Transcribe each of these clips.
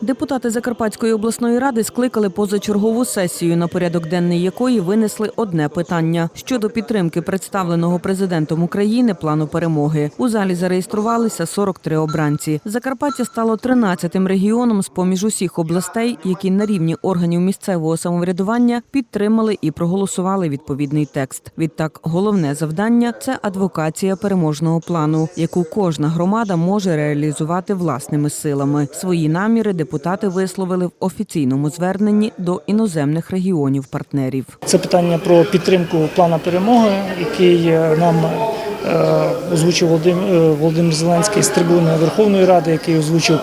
Депутати Закарпатської обласної ради скликали позачергову сесію, на порядок денний якої винесли одне питання щодо підтримки представленого президентом України плану перемоги. У залі зареєструвалися 43 обранці. Закарпаття стало 13-тим регіоном з поміж усіх областей, які на рівні органів місцевого самоврядування підтримали і проголосували відповідний текст. Відтак, головне завдання це адвокація переможного плану, яку кожна громада може реалізувати власними силами. Свої наміри депутати висловили в офіційному зверненні до іноземних регіонів партнерів. Це питання про підтримку плану перемоги, який е, нам е, озвучив е, Володимир Зеленський з трибуни Верховної Ради, який озвучив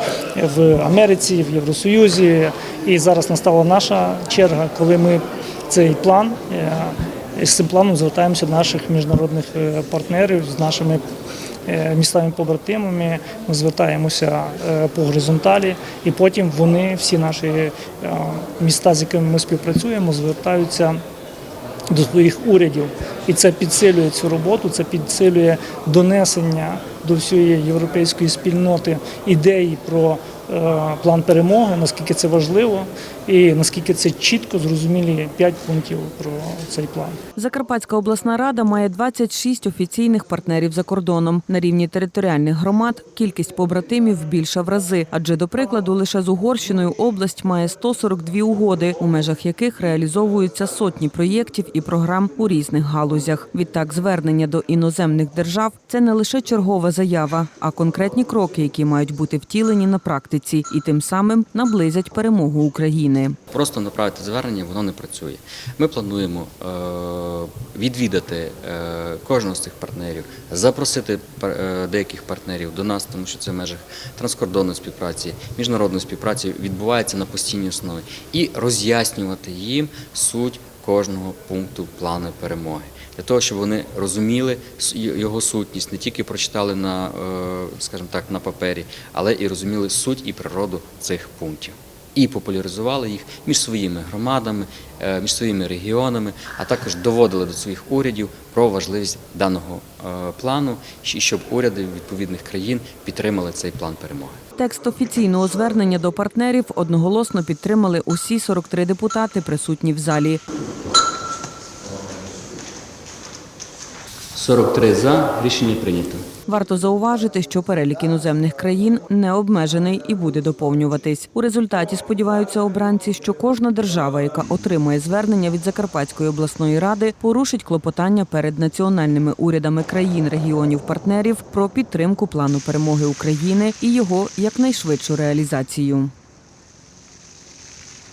в Америці, в Євросоюзі. І зараз настала наша черга, коли ми цей план з цим планом звертаємося до наших міжнародних е, партнерів з нашими е, містами побратимами. Ми звертаємося е, по горизонталі, і потім вони, всі наші міста, з якими ми співпрацюємо, звертаються до своїх урядів. І це підсилює цю роботу, це підсилює донесення до всієї європейської спільноти ідеї про план перемоги, наскільки це важливо і наскільки це чітко зрозумілі п'ять пунктів про цей план. Закарпатська обласна рада має 26 офіційних партнерів за кордоном. На рівні територіальних громад кількість побратимів більша в рази. Адже, до прикладу, лише з Угорщиною область має 142 угоди, у межах яких реалізовуються сотні проєктів і програм у різних галузях. Відтак, звернення до іноземних держав це не лише чергова заява, а конкретні кроки, які мають бути втілені на практиці, і тим самим наблизять перемогу України. Просто направити звернення воно не працює. Ми плануємо е, відвідати е, кожного з цих партнерів, запросити е, деяких партнерів до нас, тому що це в межах транскордонної співпраці, міжнародної співпраці відбувається на постійній основі, і роз'яснювати їм суть кожного пункту плану перемоги. Для того, щоб вони розуміли його сутність, не тільки прочитали на, скажімо так, на папері, але і розуміли суть і природу цих пунктів і популяризували їх між своїми громадами, е, між своїми регіонами, а також доводили до своїх урядів про важливість даного е, плану, і щоб уряди відповідних країн підтримали цей план перемоги. Текст офіційного звернення до партнерів одноголосно підтримали усі 43 депутати, присутні в залі. 43 за рішення прийнято. Варто зауважити, що перелік іноземних країн не обмежений і буде доповнюватись. У результаті сподіваються обранці, що кожна держава, яка отримує звернення від Закарпатської обласної ради, порушить клопотання перед національними урядами країн регіонів партнерів про підтримку плану перемоги України і його якнайшвидшу реалізацію.